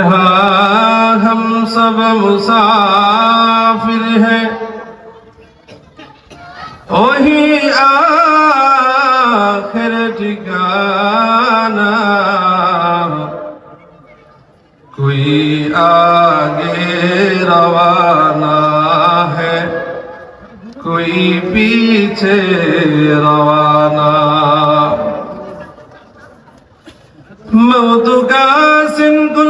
यहाँ हम सब मुसाफिर हैं। वही आखिर ठिकाना, कोई आगे रवाना है, कोई पीछे रवाना। मौत का सिंगुल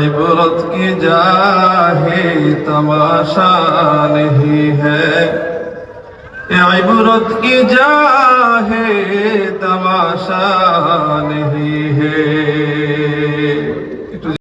इबरत की जा है तमाशा नहीं है। इबरत की जाहे तमाशा नहीं है।